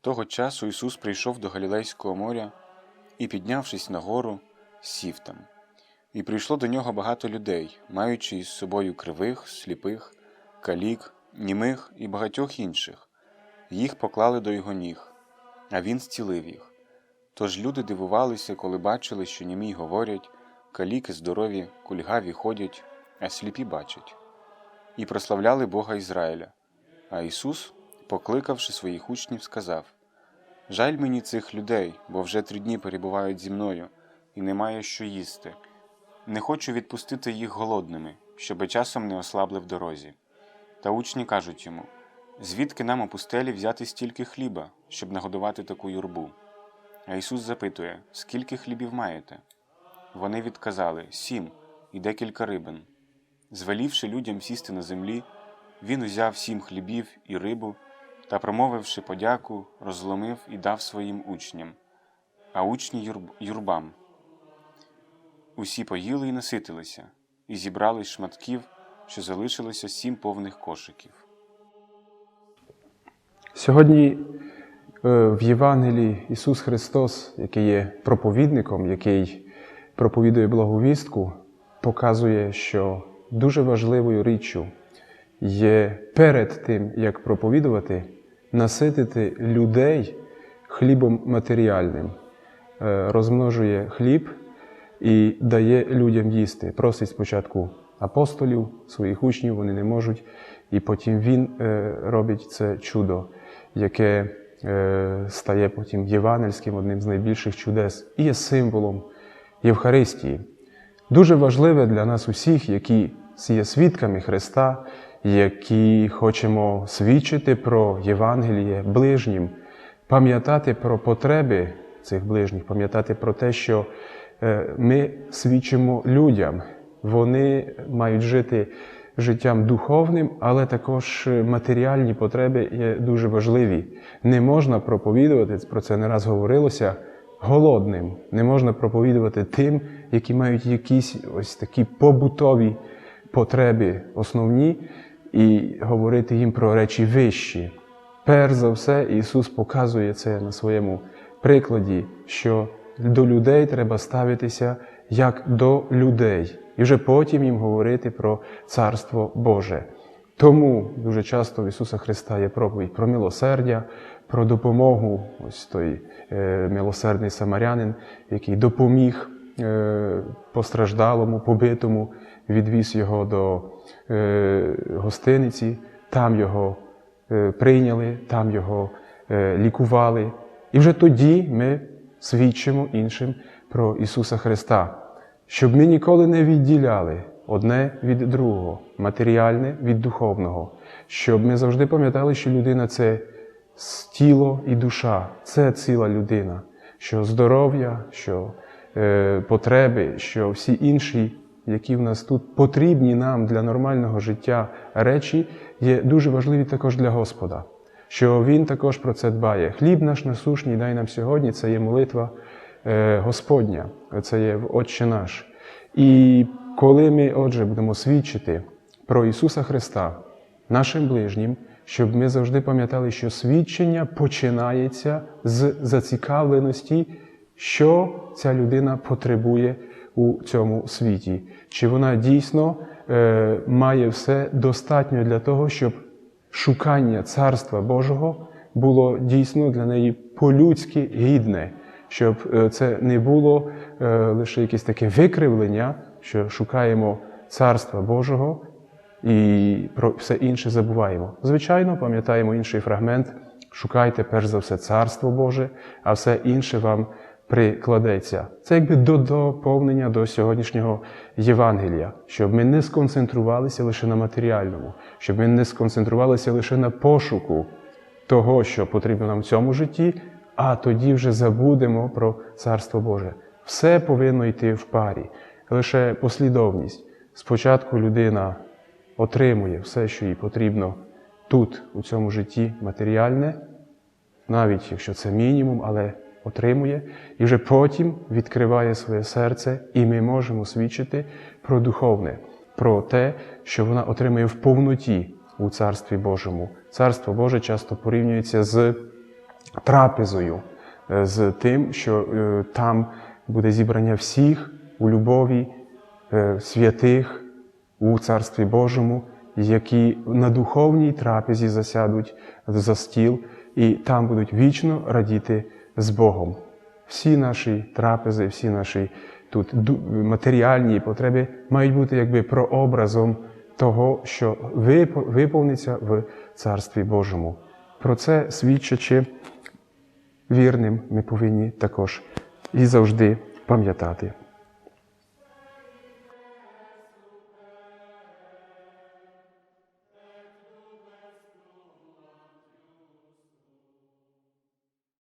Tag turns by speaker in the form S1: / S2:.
S1: того часу Ісус прийшов до Галілейського моря і, піднявшись на гору, сів там. І прийшло до нього багато людей, маючи із собою кривих, сліпих, калік, німих і багатьох інших. Їх поклали до його ніг, а він зцілив їх. Тож люди дивувалися, коли бачили, що німі говорять, каліки здорові, кульгаві ходять, а сліпі бачать. І прославляли Бога Ізраїля. А Ісус, покликавши своїх учнів, сказав: Жаль мені цих людей, бо вже три дні перебувають зі мною, і немає що їсти. Не хочу відпустити їх голодними, щоби часом не ослабли в дорозі. Та учні кажуть йому: звідки нам у пустелі взяти стільки хліба, щоб нагодувати таку юрбу? А Ісус запитує, скільки хлібів маєте? Вони відказали сім і декілька рибин. Звелівши людям сісти на землі, він узяв сім хлібів і рибу та, промовивши подяку, розломив і дав своїм учням, а учні юрб... юрбам. Усі поїли і наситилися, і зібрали шматків, що залишилося сім повних кошиків.
S2: Сьогодні е, в Євангелії Ісус Христос, який є проповідником, який проповідує благовістку, показує, що дуже важливою річчю є перед тим, як проповідувати, наситити людей хлібом матеріальним, Е, розмножує хліб і дає людям їсти. Просить спочатку апостолів, своїх учнів, вони не можуть, і потім Він е, робить це чудо, яке е, стає потім євангельським, одним з найбільших чудес, і є символом Євхаристії. Дуже важливе для нас усіх, які є свідками Христа, які хочемо свідчити про Євангеліє ближнім, пам'ятати про потреби цих ближніх, пам'ятати про те, що е, ми свідчимо людям, вони мають жити життям духовним, але також матеріальні потреби є дуже важливі. Не можна проповідувати, про це не раз говорилося, голодним. Не можна проповідувати тим, які мають якісь ось такі побутові потреби основні, і говорити їм про речі вищі. Перш за все, Ісус показує це на своєму прикладі, що до людей треба ставитися як до людей, і вже потім їм говорити про Царство Боже. Тому дуже часто в Ісуса Христа є проповідь про милосердя, про допомогу. Ось той е, милосердний самарянин, який допоміг е, постраждалому, побитому, відвіз його до е, гостиниці, там його е, прийняли, там його е, лікували. І вже тоді ми свідчимо іншим про Ісуса Христа, щоб ми ніколи не відділяли одне від другого, матеріальне від духовного, щоб ми завжди пам'ятали, що людина це тіло і душа, це ціла людина, що здоров'я, що е, потреби, що всі інші, які в нас тут потрібні нам для нормального життя речі, є дуже важливі також для Господа що Він також про це дбає. Хліб наш насушній дай нам сьогодні, це є молитва е, Господня, це є Отче наш. І коли ми, отже, будемо свідчити про Ісуса Христа нашим ближнім, щоб ми завжди пам'ятали, що свідчення починається з зацікавленості, що ця людина потребує у цьому світі, чи вона дійсно е, має все достатньо для того, щоб шукання Царства Божого було дійсно для неї по-людськи гідне, щоб е, це не було е, лише якесь таке викривлення, що шукаємо Царства Божого і про все інше забуваємо. Звичайно, пам'ятаємо інший фрагмент. Шукайте перш за все Царство Боже, а все інше вам прикладеться. Це якби до доповнення до сьогоднішнього Євангелія, щоб ми не сконцентрувалися лише на матеріальному, щоб ми не сконцентрувалися лише на пошуку того, що потрібно нам в цьому житті, а тоді вже забудемо про Царство Боже. Все повинно йти в парі, лише послідовність. Спочатку людина отримує все, що їй потрібно тут, у цьому житті матеріальне, навіть якщо це мінімум, але отримує, і вже потім відкриває своє серце, і ми можемо свідчити про духовне, про те, що вона отримує в повноті у Царстві Божому. Царство Боже часто порівнюється з трапезою, е, з тим, що е, там буде зібрання всіх у любові е, святих у Царстві Божому, які на духовній трапезі засядуть за стіл і там будуть вічно радіти з Богом. Всі наші трапези, всі наші тут матеріальні потреби мають бути якби прообразом того, що вип- виповниться в Царстві Божому. Про це свідчачи вірним, ми повинні також і завжди пам'ятати.